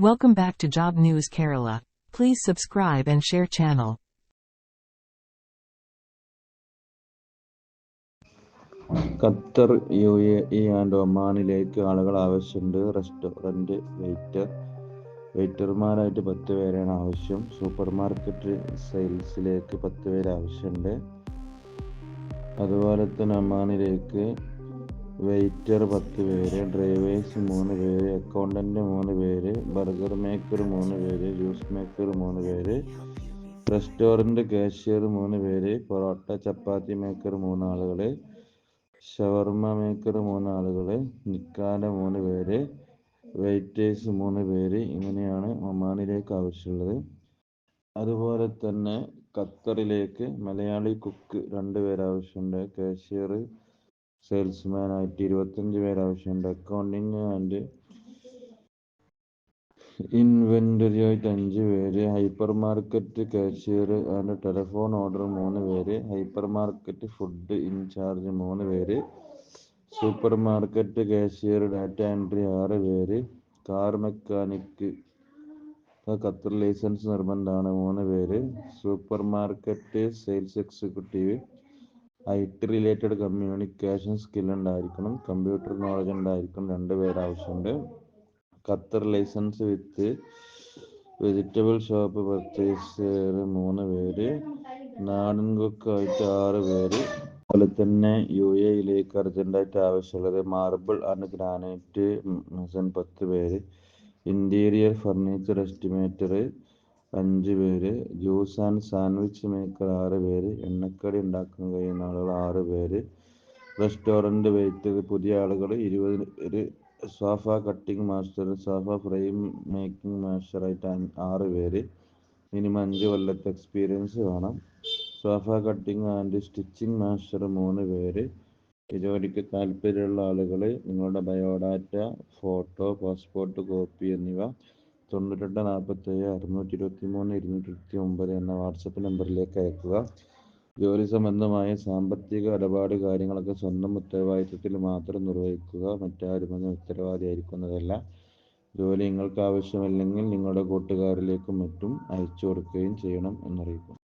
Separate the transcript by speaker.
Speaker 1: Welcome back to Job News Kerala. Please subscribe and share channel.
Speaker 2: Qatar U A E and ഒമാനിലേക്ക് ആളുകൾ ആവശ്യമുണ്ട് restaurant waiter വെയിറ്റർമാരായിട്ട് പത്ത് പേരാണ് ആവശ്യം super market സെയിൽസിലേക്ക് പത്ത് പേര് ആവശ്യമുണ്ട് അതുപോലെ തന്നെ ഒമാനിലേക്ക് വെയിറ്റർ പത്ത് പേര് ഡ്രൈവേഴ്സ് മൂന്ന് പേര് അക്കൗണ്ടന്റ് മൂന്ന് പേര് ബർഗർ മേക്കർ മൂന്ന് പേര് ജ്യൂസ് മേക്കർ മൂന്ന് പേര് റെസ്റ്റോറന്റ് കാഷ്യർ മൂന്ന് പേര് പൊറോട്ട ചപ്പാത്തി മേക്കർ മൂന്ന് ആളുകൾ ഷവർമ മേക്കർ മൂന്ന് ആളുകൾ നിക്കാന മൂന്ന് പേര് വെയിറ്റേഴ്സ് മൂന്ന് പേര് ഇങ്ങനെയാണ് ഒമാനിലേക്ക് ആവശ്യമുള്ളത്. അതുപോലെ തന്നെ ഖത്തറിലേക്ക് മലയാളി കുക്ക് രണ്ട് പേരാവശ്യമുണ്ട് കാഷ്യർ സെയിൽസ്മാൻ ആയിട്ട് ഇരുപത്തഞ്ച് പേര് ആവശ്യമുണ്ട് അക്കൗണ്ടിങ് ആൻഡ് ഇൻവെന്ററി ആയിട്ട് അഞ്ച് പേര് hyper market cashier and telephone order മൂന്ന് പേര് hyper market food in charge മൂന്ന് പേര് super market cashier data entry ആറ് പേര് കാർ മെക്കാനിക് ഖത്തർ ലൈസൻസ് നിർബന്ധമാണ് മൂന്ന് പേര് super market sales executive I T related communication skill ഉണ്ടായിരിക്കണം കമ്പ്യൂട്ടർ നോളജ് ഉണ്ടായിരിക്കണം രണ്ട് പേര് ആവശ്യമുണ്ട് Qatar licence with vegetable shop purchaser മൂന്ന് പേര് നാടൻ കൊക്കായിട്ട് ആറ് പേര് അതുപോലെ തന്നെ യു എയിലേക്ക് അർജന്റായിട്ട് ആവശ്യമുള്ളത് മാർബിൾ ആൻഡ് ഗ്രാനൈറ്റ് മെസൻ പത്ത് പേര് ഇന്റീരിയർ ഫർണിച്ചർ എസ്റ്റിമേറ്റർ അഞ്ച് പേര് ജ്യൂസ് ആൻഡ് സാൻഡ്വിച്ച് മേക്കർ ആറ് പേര് എണ്ണക്കടി ഉണ്ടാക്കാൻ കഴിയുന്ന ആളുകൾ ആറ് പേര് റെസ്റ്റോറന്റ് വെയിറ്റർ പുതിയ ആളുകൾ ഇരുപത് പേര് sofa cutting master sofa frame making മാസ്റ്ററായിട്ട് ആറ് പേര് മിനിമം അഞ്ച് കൊല്ലത്തെ എക്സ്പീരിയൻസ് വേണം. Sofa cutting and stitching master മൂന്ന് പേര്. ജോലിക്ക് താല്പര്യമുള്ള ആളുകൾ നിങ്ങളുടെ ബയോഡാറ്റ ഫോട്ടോ പാസ്പോർട്ട് കോപ്പി എന്നിവ തൊണ്ണൂറ്റെട്ട് നാൽപ്പത്തേഴ് അറുന്നൂറ്റി ഇരുപത്തി മൂന്ന് ഇരുന്നൂറ്റി ഇരുപത്തി ഒമ്പത് എന്ന വാട്സപ്പ് നമ്പറിലേക്ക് അയക്കുക. ജോലി സംബന്ധമായ സാമ്പത്തിക ഇടപാട് കാര്യങ്ങളൊക്കെ സ്വന്തം ഉത്തരവാദിത്വത്തിൽ മാത്രം നിർവഹിക്കുക മറ്റാരും അതിന് ഉത്തരവാദിയായിരിക്കുന്നതല്ല. ജോലി നിങ്ങൾക്ക് ആവശ്യമില്ലെങ്കിൽ നിങ്ങളുടെ കൂട്ടുകാരിലേക്കും മറ്റും അയച്ചു കൊടുക്കുകയും ചെയ്യണം എന്നറിയിക്കും